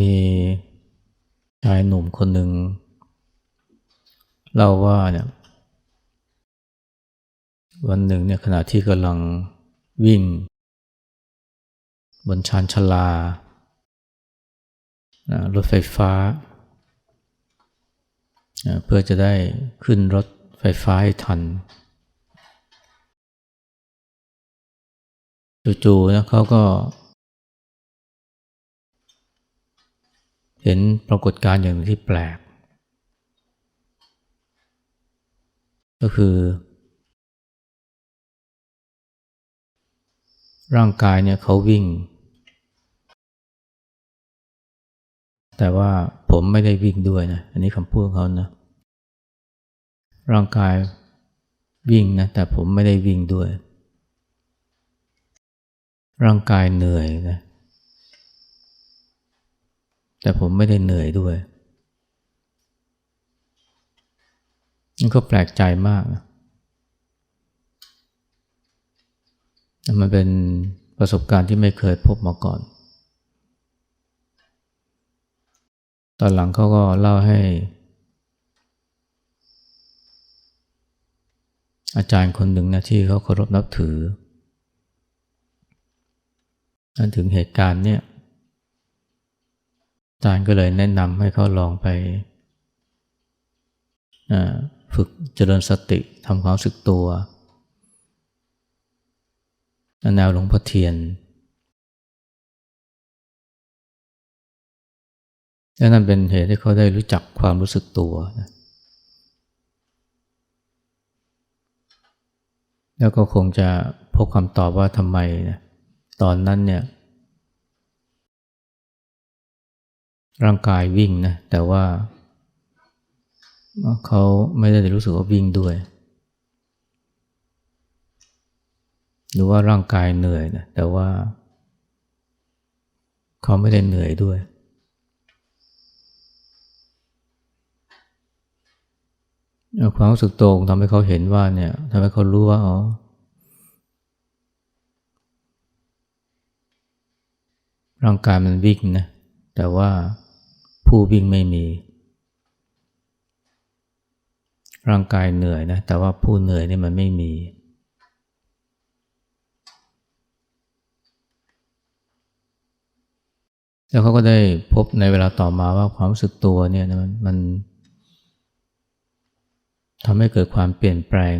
มีชายหนุ่มคนหนึ่งเล่าว่าเนี่ยวันหนึ่งเนี่ยขณะที่กำลังวิ่ง บนชานชาลารถไฟฟ้า เพื่อจะได้ขึ้นรถไฟฟ้าให้ทันจู่ๆนะเขาก็ เห็นปรากฏการณ์อย่างที่แปลก ก็คือ ร่างกายเนี่ยเขาวิ่ง แต่ว่าผมไม่ได้วิ่งด้วยนะ อันนี้คำพูดเขานะ ร่างกายวิ่งนะ แต่ผมไม่ได้วิ่งด้วย ร่างกายเหนื่อยนะ แต่ผมไม่ได้เหนื่อยด้วยนี่ก็แปลกใจมากนะมันเป็นประสบการณ์ที่ไม่เคยพบมาก่อน ตอนหลังเขาก็เล่าให้ อาจารย์คนหนึ่งนะที่เขาเคารพนับถือนั่นถึงเหตุการณ์เนี่ย จารย์ก็เลยแนะนำให้เขาลองไปฝึกเจริญสติทำความสึกตัว แนวหลวงพ่อเทียนและนั่นเป็นเหตุที่เขาได้รู้จักความรู้สึกตัวนะแล้วก็คงจะพบคำตอบว่าทำไมนะตอนนั้นเนี่ย ร่างกายวิ่งนะแต่ว่าเขาไม่ได้รู้สึกว่าวิ่งด้วย หรือว่าร่างกายเหนื่อยนะแต่ว่า เขาไม่ได้เหนื่อยด้วย ความรู้สึกโตงทำให้เขาเห็นว่าเนี่ยทำให้เขารู้ว่าอ๋อร่างกายมันวิ่งนะแต่ว่า ผู้วิ่งไม่มี ร่างกายเหนื่อยนะ แต่ว่าผู้เหนื่อยนี่มันไม่มี แล้วเขาก็ได้พบในเวลาต่อมาว่าความรู้สึกตัวเนี่ยมันมันทำให้เกิดความเปลี่ยนแปลง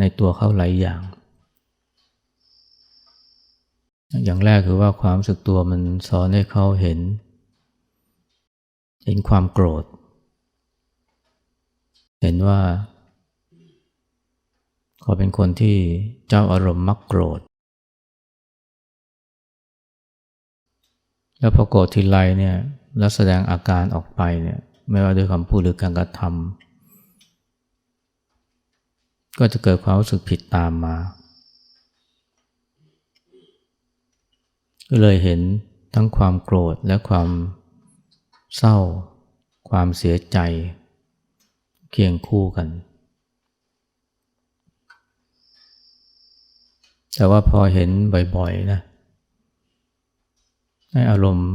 ในตัวเขาหลายอย่าง อย่างแรกคือว่าความรู้สึกตัวมันสอนให้เขาเห็น เห็นความโกรธ เห็นว่าเขาเป็นคนที่เจ้าอารมณ์มักโกรธ แล้วพอโกรธทีไรเนี่ยแล้วแสดงอาการออกไปเนี่ยไม่ว่าด้วยคำพูดหรือการกระทำก็จะเกิดความรู้สึกผิดตามมา ก็เลยเห็นทั้งความโกรธและความเศร้า ความเสียใจ เคียงคู่กัน แต่ว่าพอเห็นบ่อยๆนะอารมณ์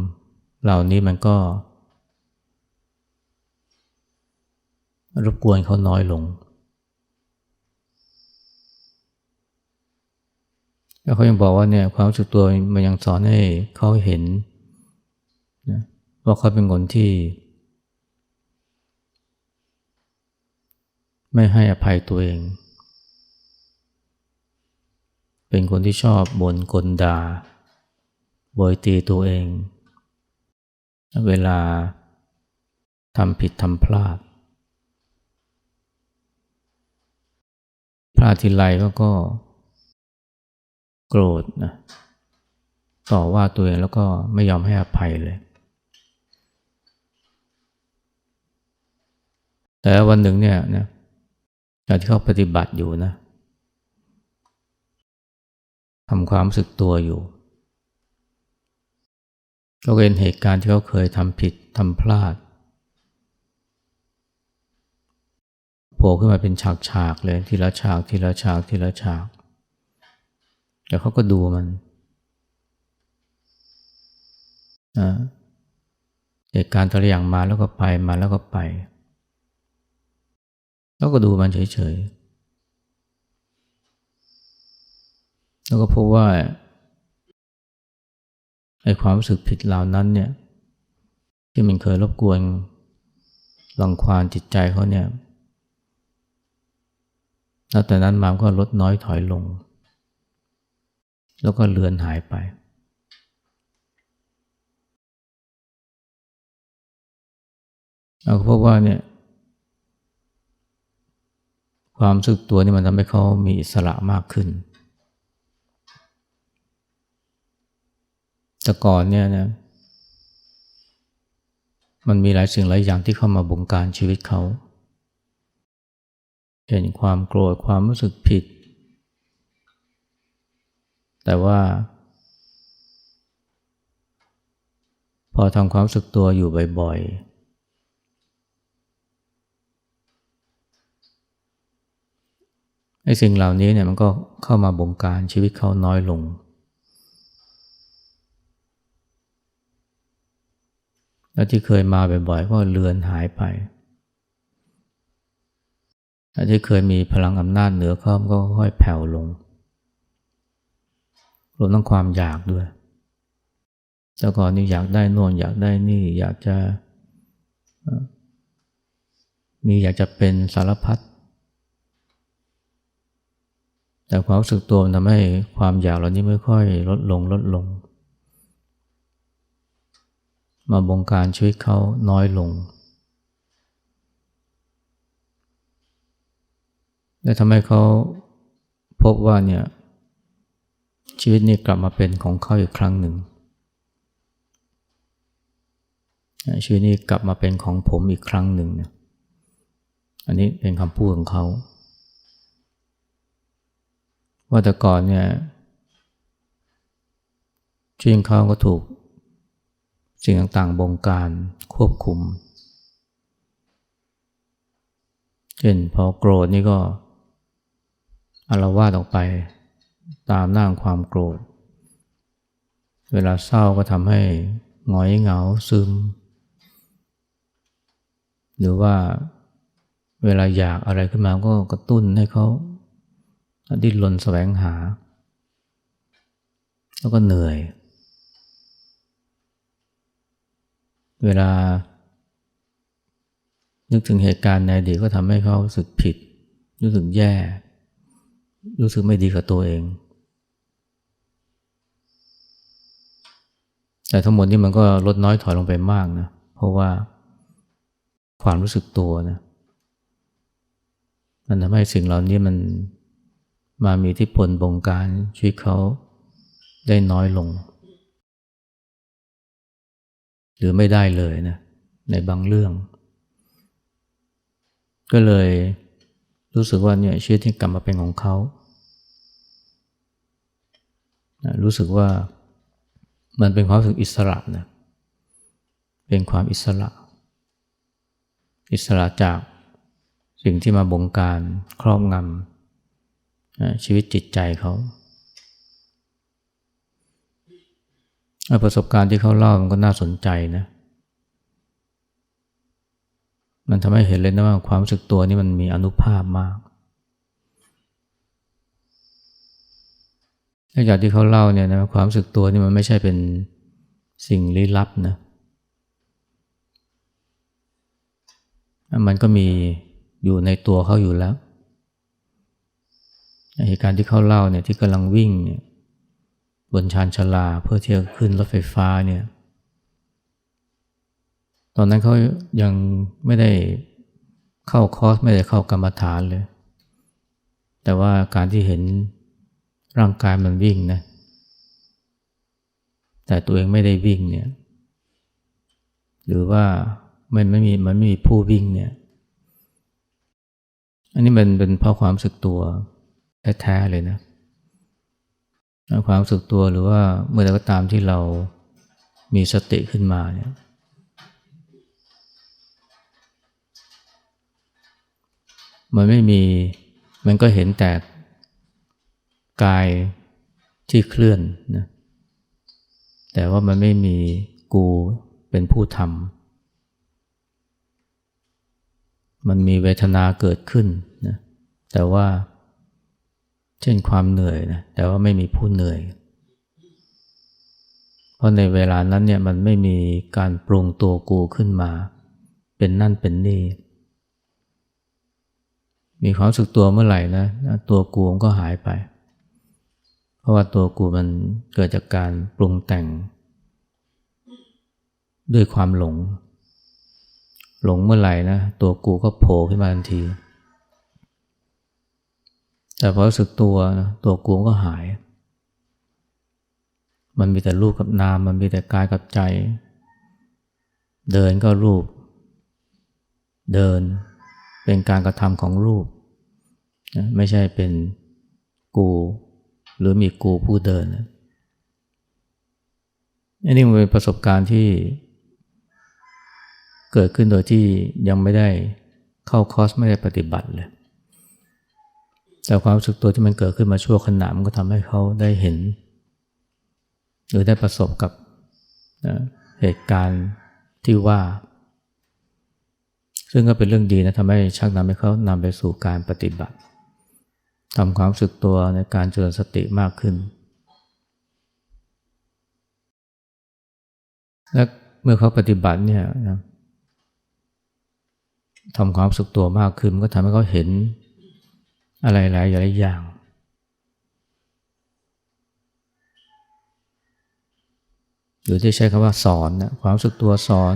เหล่านี้มันก็รบกวนเขาน้อยลง แล้วเขายังบอกว่าเนี่ยความรู้สึกตัวมันยังสอนให้เขาเห็นนะว่าเขาเป็นคนที่ ไม่ให้อภัยตัวเอง เป็นคนที่ชอบบ่นกลดาโบยตีตัวเอง เวลาทำผิดทำพลาด พลาดทีไรก็ก็ โกรธนะต่อว่าตัวเองแล้วก็ไม่ยอมให้อภัยเลย แต่วันหนึ่งเนี่ยนะจากที่เขาปฏิบัติอยู่นะทำความรู้สึกตัวอยู่ก็เป็นเหตุการณ์ที่เขาเคยทำผิดทำพลาดโผล่ขึ้นมาเป็นฉากๆเลยทีละฉากทีละฉากทีละฉาก แล้วเขาก็ดูมันเหตุการณ์ตัวอย่างมาแล้วก็ไปมาแล้วก็ไปแล้วก็ดูมันเฉยๆ แล้วก็พบว่าไอ้ความรู้สึกผิดเหล่านั้นเนี่ยที่มันเคยรบกวนรังควานจิตใจเขาเนี่ยแล้วแต่นั้นมาก็ลดน้อยถอยลง แล้วก็เลือนหายไปเราก็พบว่าเนี่ยความรู้สึกตัวนี่มันทำให้เขามีอิสระมากขึ้น แต่ก่อนเนี่ยนะมันมีหลายสิ่งหลายอย่างที่เข้ามาบงการชีวิตเขาเห็นความโกรธความรู้สึกผิด แต่ว่า พอทำความสึกตัวอยู่บ่อยๆไอ้สิ่งเหล่านี้เนี่ยมันก็เข้ามาบงการชีวิตเขาน้อยลง และที่เคยมาบ่อยๆ ก็เลือนหายไปที่เคยมีพลังอำนาจเหนือเขาก็ค่อยแผ่วลง รวมทั้งความอยากด้วยแต่ก่อนนี่อยากได้นวนอยากได้นี่ อยากจะ มีอยากจะเป็นสารพัดแต่ความรู้สึกตัวทำให้ความอยากเหล่านี้ไม่ค่อยลดลงลดลง มาบงการชีวิตเขาน้อยลงและทำให้เขาพบว่าเนี่ย ชีวิตนี้กลับมาเป็นของเขาอีกครั้งหนึ่ง ชีวิตนี้กลับมาเป็นของผมอีกครั้งหนึ่งอันนี้เป็นคำพูดของเขา ว่าแต่ก่อนเนี่ยชีวิตเขาก็ถูกสิ่งต่างๆบงการควบคุม เช่นพอโกรธนี่ก็อารวาดออกไป ตามหน้าความโกรธ เวลาเศร้าก็ทำให้หงอยเหงาซึม หรือว่าเวลาอยากอะไรขึ้นมาก็กระตุ้นให้เขาดิ้นรนแสวงหา แล้วก็เหนื่อย เวลา นึกถึงเหตุการณ์ในอดีตก็ทำให้เขาสึกผิด รู้สึกแย่ รู้สึกไม่ดีกับตัวเอง แต่ทั้งหมดนี้มันก็ลดน้อยถอยลงไปมากนะ เพราะว่าความรู้สึกตัวนะ มันทำให้สิ่งเหล่านี้มันมามีที่ผลบงการชีวิตเขาได้น้อยลง หรือไม่ได้เลยนะในบางเรื่อง ก็เลย รู้สึกว่าเนี่ยชีวิตที่กลับมาเป็นของเขารู้สึกว่ามันเป็นความรู้สึกอิสระนะเป็นความอิสระ อิสระจากสิ่งที่มาบงการครอบงำชีวิตจิตใจเขาประสบการณ์ที่เขาเล่ามันก็น่าสนใจนะ มันทำให้เห็นเลยนะว่าความรู้สึกตัวนี่มันมีอนุภาพมากถ้าจากที่เขาเล่าเนี่ยนะความรู้สึกตัวนี่มันไม่ใช่เป็นสิ่งลี้ลับนะมันก็มีอยู่ในตัวเขาอยู่แล้วเหตุการณ์ที่เขาเล่าเนี่ยที่กำลังวิ่งเนี่ยบนชานชาลาเพื่อที่จะขึ้นรถไฟฟ้าเนี่ย ตอนนั้นเขายังไม่ได้เข้าคอร์สไม่ได้เข้ากรรมฐานเลย แต่ว่าการที่เห็นร่างกายมันวิ่งนะ แต่ตัวเองไม่ได้วิ่งเนี่ย หรือว่ามันไม่มีมันไม่มีผู้วิ่งเนี่ย อันนี้มันเป็นเพราะความสึกตัวแท้ๆเลยนะความสึกตัวหรือว่าเมื่อใดก็ตามที่เรามีสติขึ้นมาเนี่ย มันไม่มี มันก็เห็นแต่กายที่เคลื่อนนะแต่ว่ามันไม่มีกูเป็นผู้ทำมันมีเวทนาเกิดขึ้นนะแต่ว่าเช่นความเหนื่อยนะแต่ว่าไม่มีผู้เหนื่อย เพราะในเวลานั้นเนี่ยมันไม่มีการปรุงตัวกูขึ้นมา เป็นนั่นเป็นนี่ มีความสึกตัวเมื่อไหร่นะตัวกูมันก็หายไป เพราะว่าตัวกูมันเกิดจากการปรุงแต่ง ด้วยความหลง หลงเมื่อไหร่นะตัวกูก็โผล่ขึ้นมาทันที แต่พอรู้สึกตัวนะตัวกูก็หาย มันมีแต่รูปกับนาม มันมีแต่กายกับใจ เดินก็รูป เดิน เป็นการกระทำของรูปนะไม่ใช่เป็นกู หรือมีกูผู้เดินนะอันนี้มันเป็นประสบการณ์ที่เกิดขึ้นโดยที่ยังไม่ได้เข้าคอร์สไม่ได้ปฏิบัติเลย แต่ความรู้สึกตัวที่มันเกิดขึ้นมาชั่วขณะมันก็ทำให้เขาได้เห็น หรือได้ประสบกับเหตุการณ์ที่ว่า ซึ่งก็เป็นเรื่องดีนะทำให้ชักนำให้เขานำไปสู่การปฏิบัติทำความสึกตัวในการเจริญสติมากขึ้น และเมื่อเขาปฏิบัติเนี่ยนะทำความสึกตัวมากขึ้นก็ทำให้เขาเห็นอะไรหลายอย่าง หรือที่ใช้คำว่าสอนนะความสึกตัวสอน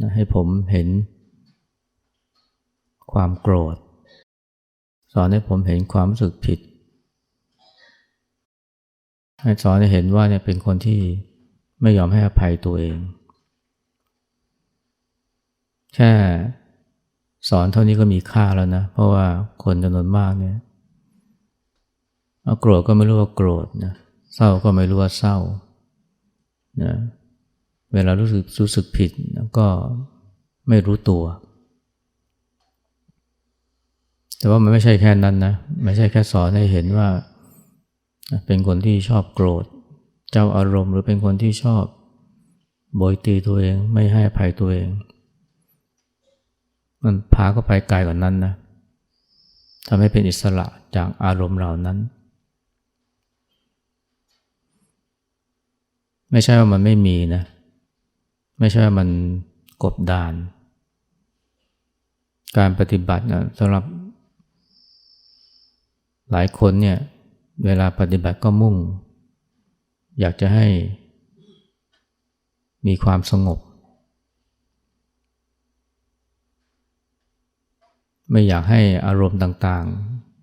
นะให้ผมเห็น ความโกรธ สอนให้ผมเห็นความรู้สึกผิด ให้สอนให้เห็นว่าเนี่ยเป็นคนที่ไม่ยอมให้อภัยตัวเอง แค่สอนเท่านี้ก็มีค่าแล้วนะ เพราะว่าคนจำนวนมากเนี่ยโกรธก็ไม่รู้ว่าโกรธนะเศร้าก็ไม่รู้ว่าเศร้านะเวลารู้สึกรู้สึกผิดก็ไม่รู้ตัว แต่ว่ามันไม่ใช่แค่นั้นนะ ไม่ใช่แค่สอนให้เห็นว่า เป็นคนที่ชอบโกรธ เจ้าอารมณ์หรือเป็นคนที่ชอบโบยตีตัวเองไม่ให้อภัยตัวเอง มันพาก็ไปไกลกว่านั้นนะทำให้เป็นอิสระจากอารมณ์เหล่านั้น ไม่ใช่ว่ามันไม่มีนะ ไม่ใช่ว่ามันกบดาน การปฏิบัตินะสำหรับ หลายคนเนี่ยเวลาปฏิบัติก็มุ่ง อยากจะให้มีความสงบ ไม่อยากให้อารมณ์ต่าง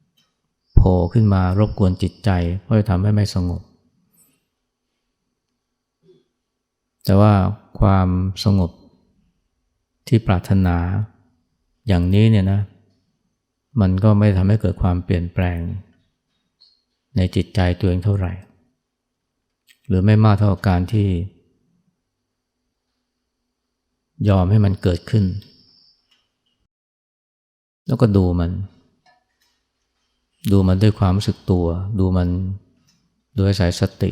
ๆ โผล่ขึ้นมารบกวนจิตใจ เพราะจะทำให้ไม่สงบ แต่ว่าความสงบที่ปรารถนาอย่างนี้เนี่ยนะ มันก็ไม่ทำให้เกิดความเปลี่ยนแปลง ในจิตใจตัวเองเท่าไหร่ หรือไม่มากเท่าการที่ ยอมให้มันเกิดขึ้น แล้วก็ดูมัน ดูมันด้วยความรู้สึกตัว ดูมันด้วยสายสติ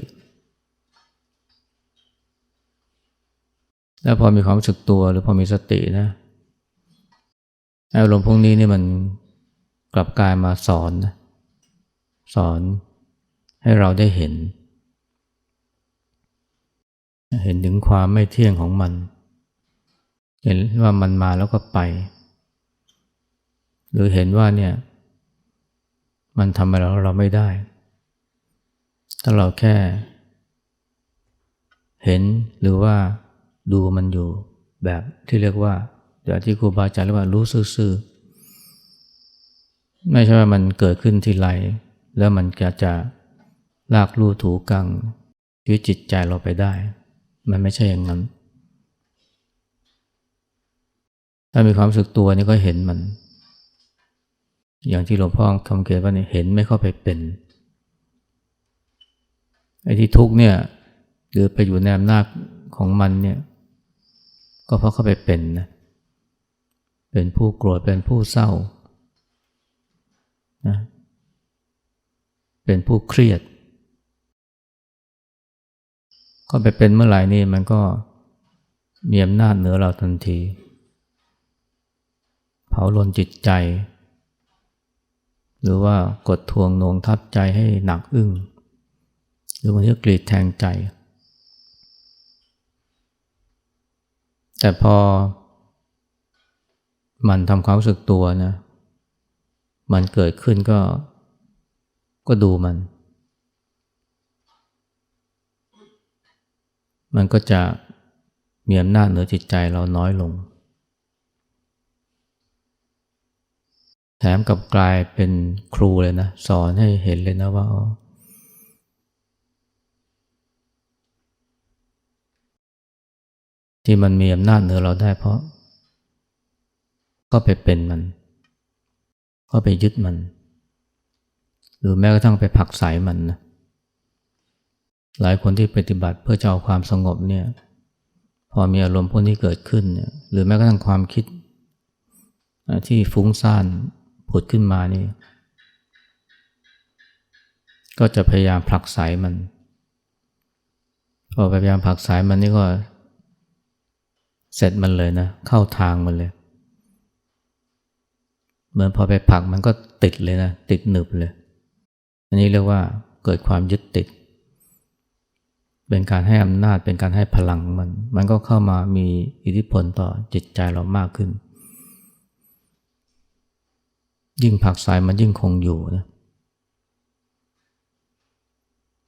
แล้วพอมีความรู้สึกตัวหรือพอมีสตินะอารมณ์พวกนี้นี่มัน กลับกลายมาสอนนะสอนให้เราได้เห็น เห็นถึงความไม่เที่ยงของมัน เห็นว่ามันมาแล้วก็ไป หรือเห็นว่าเนี่ยมันทำอะไรเราเราไม่ได้ ถ้าเราแค่ เห็นหรือว่าดูมันอยู่แบบที่เรียกว่าเดี๋ยวที่ครูบาอาจารย์เรียกว่ารู้ซื่อๆ ไม่ใช่ว่ามันเกิดขึ้นทีไรแล้วมันจะจะลากลู่ถูกังชีวิตจิตใจเราไปได้ มันไม่ใช่อย่างนั้น ถ้ามีความสึกตัวนี่ก็เห็นมัน อย่างที่หลวงพ่อคำเขียนว่านี่เห็นไม่เข้าไปเป็นไอ้ที่ทุกเนี่ยหรือไปอยู่ในอำนาจของมันเนี่ย ก็เพราะเข้าไปเป็นนะเป็นผู้โกรธเป็นผู้เศร้า นะเป็นผู้เครียด ก็ไปเป็นเมื่อไหร่นี่มันก็มีอำนาจเหนือเราทันที เผาลนจิตใจ หรือว่ากดทวงหนงทับใจให้หนักอึ้งหรือมันก็กรีดแทงใจ แต่พอมันทำความรู้สึกตัวนะ มันเกิดขึ้นก็ ก็ดูมัน มันก็จะมีอำนาจเหนือจิตใจเราน้อยลง แถมกับกลายเป็นครูเลยนะ สอนให้เห็นเลยนะว่าที่มันมีอำนาจเหนือเราได้เพราะ ก็ไปเป็นมัน ก็ไปยึดมัน หรือแม้กระทั่งไปผลักไสมันนะหลายคนที่ปฏิบัติเพื่อจะเอาความสงบเนี่ย พอมีอารมณ์พวกนี้เกิดขึ้นเนี่ยหรือแม้กระทั่งความคิด ที่ฟุ้งซ่านผุดขึ้นมานี่ ก็จะพยายามผลักไสมันพอพยายามผลักไสมันนี่ก็ เสร็จมันเลยนะ เข้าทางมันเลย มือนพอไปผักมันก็ติดเลยนะ ติดหนึบเลย อันนี้เรียกว่าเกิดความยึดติด เป็นการให้อำนาจเป็นการให้พลังมัน มันก็เข้ามามีอิทธิพลต่อจิตใจเรามากขึ้น ยิ่งผักสายมันยิ่งคงอยู่นะ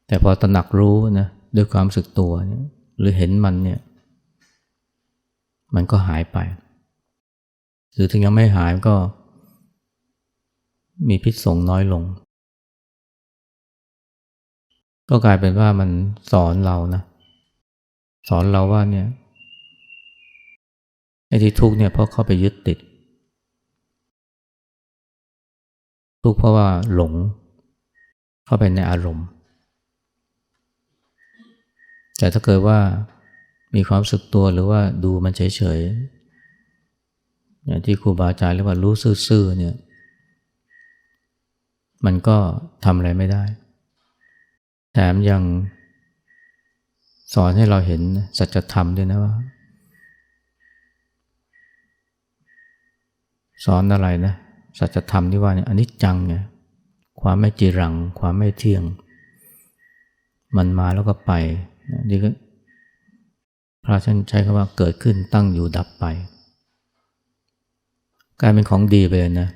แต่พอตระหนักรู้นะด้วยความสึกตัวเนี่ยหรือเห็นมันเนี่ย มันก็หายไป หรือถึงยังไม่หายก็ มีพิษสงน้อยลง ก็กลายเป็นว่ามันสอนเรานะ สอนเราว่าเนี่ยไอ้ที่ทุกเนี่ยเพราะเข้าไปยึดติด ทุกเพราะว่าหลงเข้าไปในอารมณ์ แต่ถ้าเกิดว่ามีความสึกตัวหรือว่าดูมันเฉยๆอย่างที่ครูบาอาจารย์เรียกว่ารู้ซื่อๆเนี่ย มันก็ทำอะไรไม่ได้ แถมยังสอนให้เราเห็นสัจธรรมด้วยนะว่า สอนอะไรนะ สัจธรรมที่ว่าเนี่ยอนิจจังเนี่ยความไม่จีรัง ความไม่เที่ยง มันมาแล้วก็ไปนี่ก็พระท่านใช้คำว่าเกิดขึ้นตั้งอยู่ดับไป กลายเป็นของดีไปเลยนะ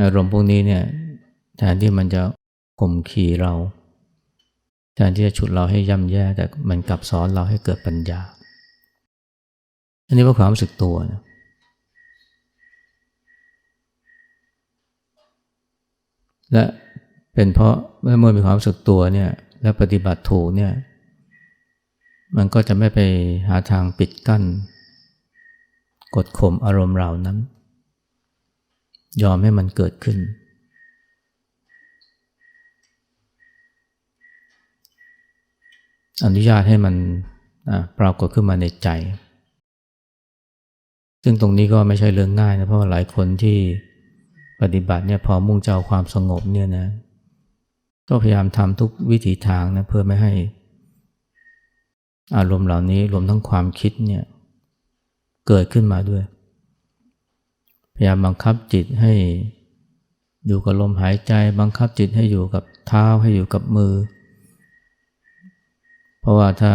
อารมณ์พวกนี้เนี่ยแทนที่มันจะข่มขีเรา แทนที่จะฉุดเราให้ย่ำแย่ แต่มันกลับสอนเราให้เกิดปัญญา อันนี้เป็นความรู้สึกตัวนะและเป็นเพราะเมื่อเมื่อมีความรู้สึกตัวเนี่ยและปฏิบัติถูกเนี่ยมันก็จะไม่ไปหาทางปิดกั้น กดข่มอารมณ์เรานั้น ยอมให้มันเกิดขึ้น อนุญาตให้มันปรากฏขึ้นมาในใจ ซึ่งตรงนี้ก็ไม่ใช่เรื่องง่ายนะ เพราะว่าหลายคนที่ปฏิบัติเนี่ยพอมุ่งเจ้าความสงบเนี่ยนะก็พยายามทำทุกวิถีทางนะเพื่อไม่ให้ อารมณ์เหล่านี้รวมทั้งความคิดเนี่ยเกิดขึ้นมาด้วย พยายามบังคับจิตให้อยู่กับลมหายใจ บังคับจิตให้อยู่กับเท้าให้อยู่กับมือ เพราะว่าถ้า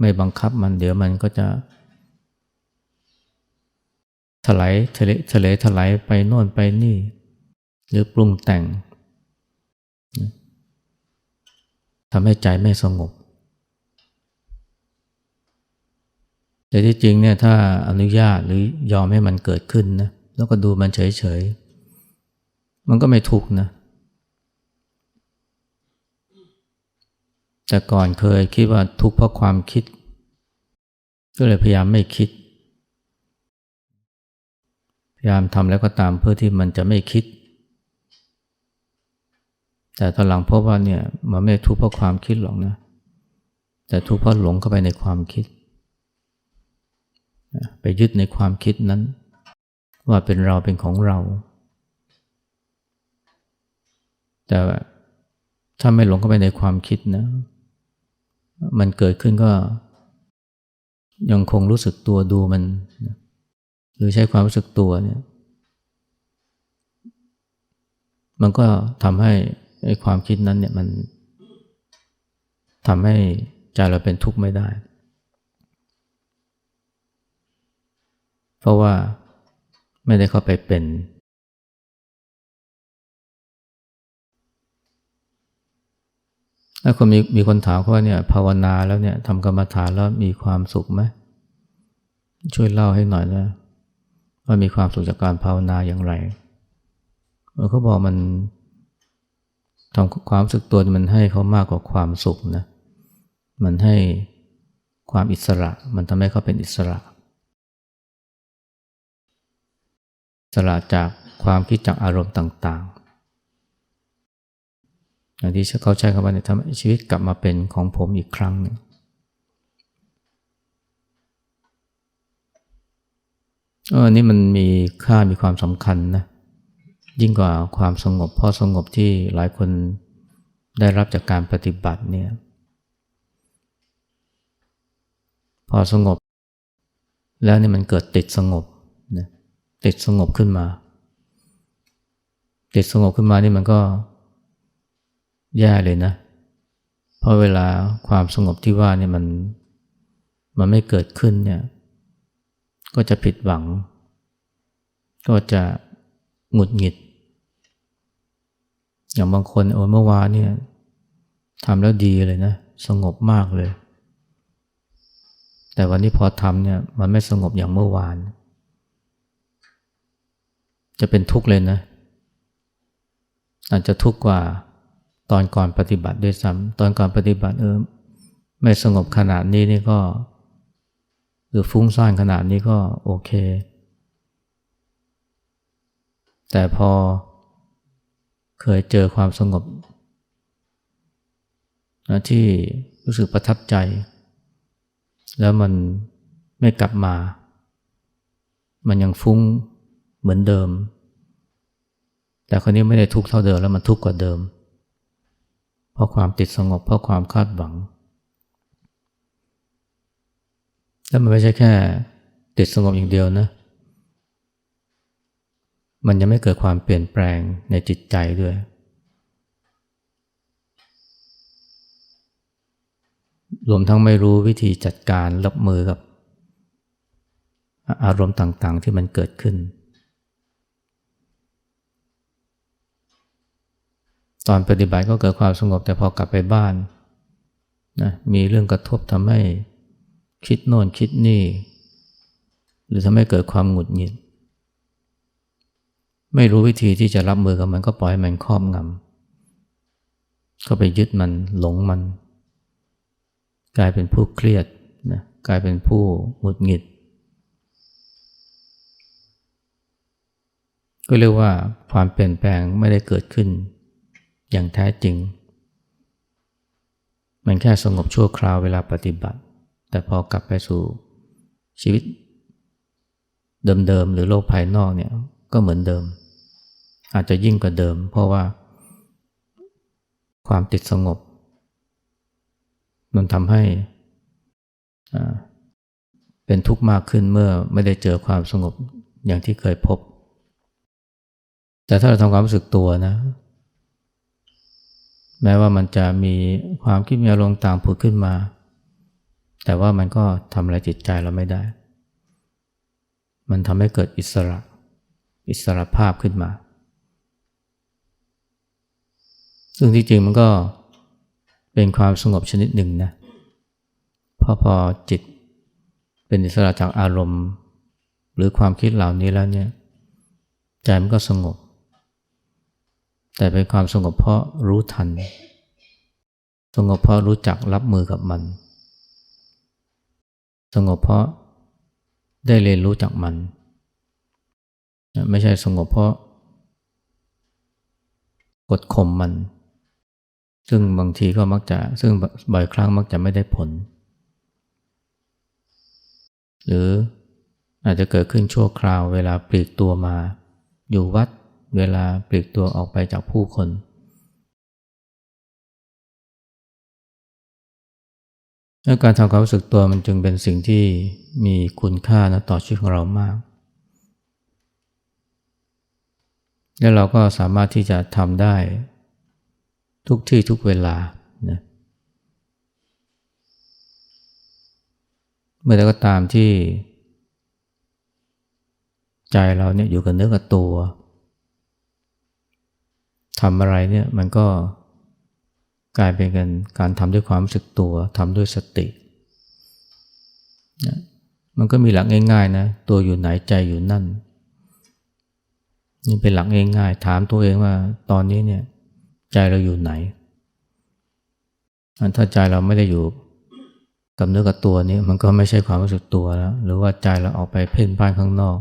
ไม่บังคับมันเดี๋ยวมันก็จะถลายทะเลทะเลถลายไปโน่นไปนี่ หรือปรุงแต่งทำให้ใจไม่สงบ แต่ที่จริงเนี่ยถ้าอนุญาตหรือยอมให้มันเกิดขึ้นนะ แล้วก็ดูมันเฉยๆ มันก็ไม่ทุกข์นะ แต่ก่อนเคยคิดว่าทุกข์เพราะความคิด ก็เลยพยายามไม่คิด พยายามทำแล้วก็ตามเพื่อที่มันจะไม่คิด แต่ตอนหลังพบว่าเนี่ยมันไม่ทุกข์เพราะความคิดหรอกนะ แต่ทุกข์เพราะหลงเข้าไปในความคิด ไปยึดในความคิดนั้น ว่าเป็นเราเป็นของเรา แต่ถ้าไม่หลงเข้าไปในความคิดนะ มันเกิดขึ้นก็ ยังคงรู้สึกตัวดูมัน หรือใช้ความรู้สึกตัวเนี่ย มันก็ทำให้ไอ้ความคิดนั้นเนี่ยมันทำให้ใจเราเป็นทุกข์ไม่ได้ เพราะว่า ไม่ได้เข้าไปเป็น ถ้าคนมีมีคนถามเขาว่าเนี่ยภาวนาแล้วเนี่ยทำกรรมฐานแล้วมีความสุขไหมช่วยเล่าให้หน่อยนะว่ามีความสุขจากการภาวนาอย่างไรเขาบอกมันทำความรู้สึกตัวมันให้เขามากกว่าความสุขนะ มันให้ความอิสระ มันทำให้เขาเป็นอิสระ สระจากความคิดจากอารมณ์ต่างอย่างที่เขาใช้คำว่าเนี่ยทำให้ชีวิตกลับมาเป็นของผมอีกครั้งหนึ่งเออนี่มันมีค่ามีความสำคัญนะยิ่งกว่าความสงบเพราะสงบที่หลายคนได้รับจากการปฏิบัติเนี่ยพอสงบ แล้วนี่มันเกิดติดสงบ ติดสงบขึ้นมา ติดสงบขึ้นมานี่มันก็แย่เลยนะ เพราะเวลาความสงบที่ว่าเนี่ยมันมันไม่เกิดขึ้นเนี่ย ก็จะผิดหวัง ก็จะหงุดหงิด อย่างบางคนโอ้เมื่อวานเนี่ยทำแล้วดีเลยนะ สงบมากเลย แต่วันนี้พอทำเนี่ยมันไม่สงบอย่างเมื่อวาน จะเป็นทุกข์เลยนะ อาจจะทุกข์กว่าตอนก่อนปฏิบัติด้วยซ้ำตอนก่อนปฏิบัติเออไม่สงบขนาดนี้นี่ก็หรือฟุ้งซ่านขนาดนี้ก็โอเค แต่พอเคยเจอความสงบนะที่รู้สึกประทับใจ แล้วมันไม่กลับมา มันยังฟุ้ง เหมือนเดิม แต่คนนี้ไม่ได้ทุกข์เท่าเดิมแล้วมันทุกข์กว่าเดิม เพราะความติดสงบเพราะความคาดหวัง แล้วมันไม่ใช่แค่ติดสงบอย่างเดียวนะ มันยังไม่เกิดความเปลี่ยนแปลงในจิตใจด้วย รวมทั้งไม่รู้วิธีจัดการรับมือกับอารมณ์ต่างๆที่มันเกิดขึ้น ตอนปฏิบัติก็เกิดความสงบแต่พอกลับไปบ้านนะมีเรื่องกระทบทำให้คิดโน่นคิดนี่ หรือทำให้เกิดความหงุดหงิด ไม่รู้วิธีที่จะรับมือกับมันก็ปล่อยให้มันครอบงำก็ไปยึดมันหลงมัน กลายเป็นผู้เครียดนะกลายเป็นผู้หงุดหงิด ก็เรียกว่าความเปลี่ยนแปลงไม่ได้เกิดขึ้น อย่างแท้จริง มันแค่สงบชั่วคราวเวลาปฏิบัติ แต่พอกลับไปสู่ชีวิต เดิมๆ หรือโลกภายนอกเนี่ยก็เหมือนเดิม อาจจะยิ่งกว่าเดิม เพราะว่า ความติดสงบ มันทำให้เป็นทุกข์มากขึ้นเมื่อไม่ได้เจอความสงบอย่างที่เคยพบ แต่ถ้าเราทำความรู้สึกตัวนะ แม้ว่ามันจะมีความคิดมีอารมณ์ต่างผุดขึ้นมา แต่ว่ามันก็ทำอะไรจิตใจเราไม่ได้ มันทำให้เกิดอิสระ อิสระภาพขึ้นมา ซึ่งที่จริงมันก็เป็นความสงบชนิดหนึ่งนะพอพอจิตเป็นอิสระจากอารมณ์ หรือความคิดเหล่านี้แล้วเนี่ยใจมันก็สงบ แต่เป็นความสงบเพราะรู้ทัน สงบเพราะรู้จักรับมือกับมัน สงบเพราะได้เรียนรู้จากมัน ไม่ใช่สงบเพราะกดข่มมัน ซึ่งบางทีก็มักจะ ซึ่งบ่อยครั้งมักจะไม่ได้ผล หรืออาจจะเกิดขึ้นชั่วคราวเวลาปลีกตัวมา อยู่วัด เวลาปลีกตัวออกไปจากผู้คนและการทำความรู้สึกตัวมันจึงเป็นสิ่งที่มีคุณค่านะต่อชีวิตของเรามาก และเราก็สามารถที่จะทำได้ทุกที่ทุกเวลานะเมื่อใดก็ตามที่ ใจเราเนี่ยอยู่กับเนื้อกับตัว ทำอะไรเนี่ยมันก็กลายเป็นการการทำด้วยความรู้สึกตัวทำด้วยสตินะมันก็มีหลักง่ายๆนะตัวอยู่ไหนใจอยู่นั่นนี่เป็นหลักง่ายๆถามตัวเองว่าตอนนี้เนี่ยใจเราอยู่ไหนถ้าใจเราไม่ได้อยู่กับเนื้อกับตัวนี้มันก็ไม่ใช่ความรู้สึกตัวแล้ว หรือว่าใจเราออกไปเพ่นพ่านข้างนอก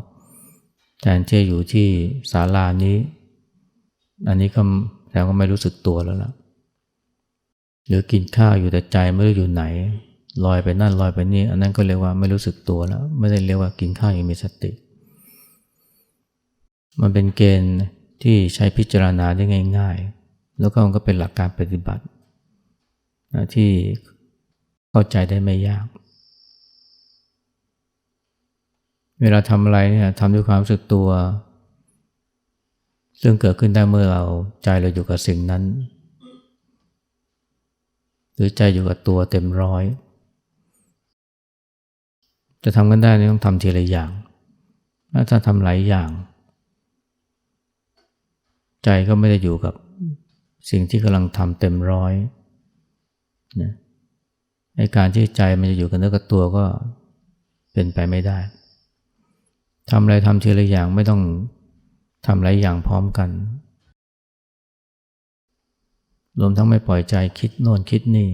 แทนที่อยู่ที่ศาลานี้ อันนี้ก็แสดงว่าไม่รู้สึกตัวแล้วล่ะ หรือกินข้าวอยู่แต่ใจไม่รู้อยู่ไหน ลอยไปนั่นลอยไปนี่ อันนั้นก็เรียกว่าไม่รู้สึกตัวแล้ว ไม่ได้เรียกว่ากินข้าวอย่างมีสติ มันเป็นเกณฑ์ที่ใช้พิจารณาได้ง่าย ๆ แล้วก็มันก็เป็นหลักการปฏิบัติที่เข้าใจได้ไม่ยาก เวลาทำอะไรเนี่ยทำด้วยความรู้สึกตัว ซึ่งเกิดขึ้นได้เมื่อเราใจเราอยู่กับสิ่งนั้น หรือใจอยู่กับตัวเต็มร้อย จะทำกันได้ต้องทำทีละอย่าง ถ้าทำหลายอย่าง ใจก็ไม่ได้อยู่กับสิ่งที่กำลังทำเต็มร้อยนะในการที่ใจมันจะอยู่กับเนื้อกับตัวก็เป็นไปไม่ได้ทำอะไรทำทีละอย่างไม่ต้อง ทำหลายอย่างพร้อมกัน รวมทั้งไม่ปล่อยใจคิดโน่นคิดนี่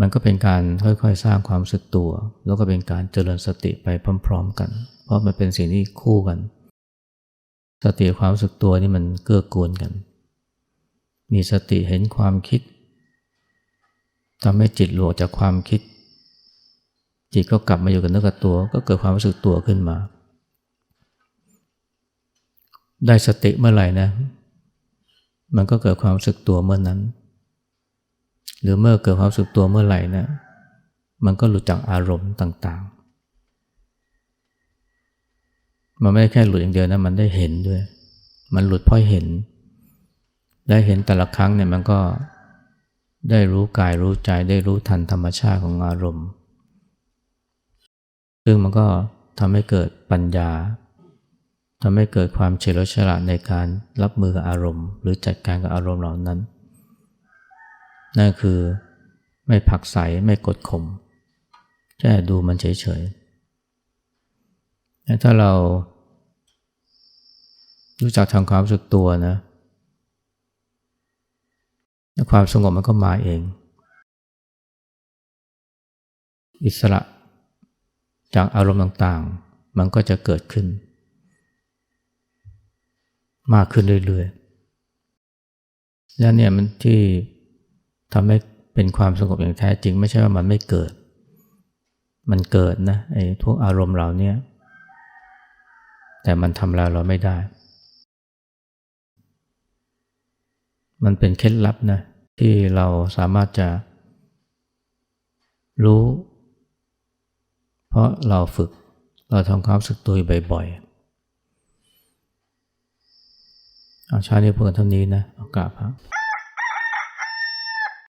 มันก็เป็นการค่อยๆ สร้างความสึกตัว แล้วก็เป็นการเจริญสติไปพร้อมๆกัน เพราะมันเป็นสิ่งที่คู่กัน สติความสึกตัวนี่มันเกื้อกูลกัน มีสติเห็นความคิดทำให้จิตหลุดจากความคิด จิตก็กลับมาอยู่กับเนื้อกับตัว ก็เกิดความรู้สึกตัวขึ้นมา ได้สติเมื่อไหร่นะ มันก็เกิดความรู้สึกตัวเมื่อนนั้น หรือเมื่อเกิดความรู้สึกตัวเมื่อไหร่นะ มันก็หลุดจากอารมณ์ต่างๆ มันไม่แค่หลุดอย่างเดียวนะ มันได้เห็นด้วย มันหลุดเพราะเห็น และเห็นแต่ละครั้งเนี่ยมันก็ได้รู้กายรู้ใจได้รู้ทันธรรมชาติของอารมณ์ ซึ่งมันก็ทำให้เกิดปัญญา ทำให้เกิดความเฉลียวฉลาดในการรับมือกับอารมณ์ หรือจัดการกับอารมณ์เหล่านั้น นั่นคือไม่ผักใสไม่กดข่มแค่ดูมันเฉยๆ ถ้าเรารู้จักทำความรู้สึกตัวนะ ความสงบมันก็มาเอง อิสระจากอารมณ์ต่างๆ มันก็จะเกิดขึ้น มากขึ้นเรื่อยๆ และเนี่ยมันที่ทำให้เป็นความสงบอย่างแท้จริง ไม่ใช่ว่ามันไม่เกิด มันเกิดนะไอ้พวกอารมณ์เราเนี่ย แต่มันทำลายเราไม่ได้ มันเป็นเคล็ดลับนะที่เราสามารถจะรู้ เพราะเราฝึกเราทำความสึกตัวบ่อยๆ เอาชาเนี้พูดเท่านี้นะเอากราบครับ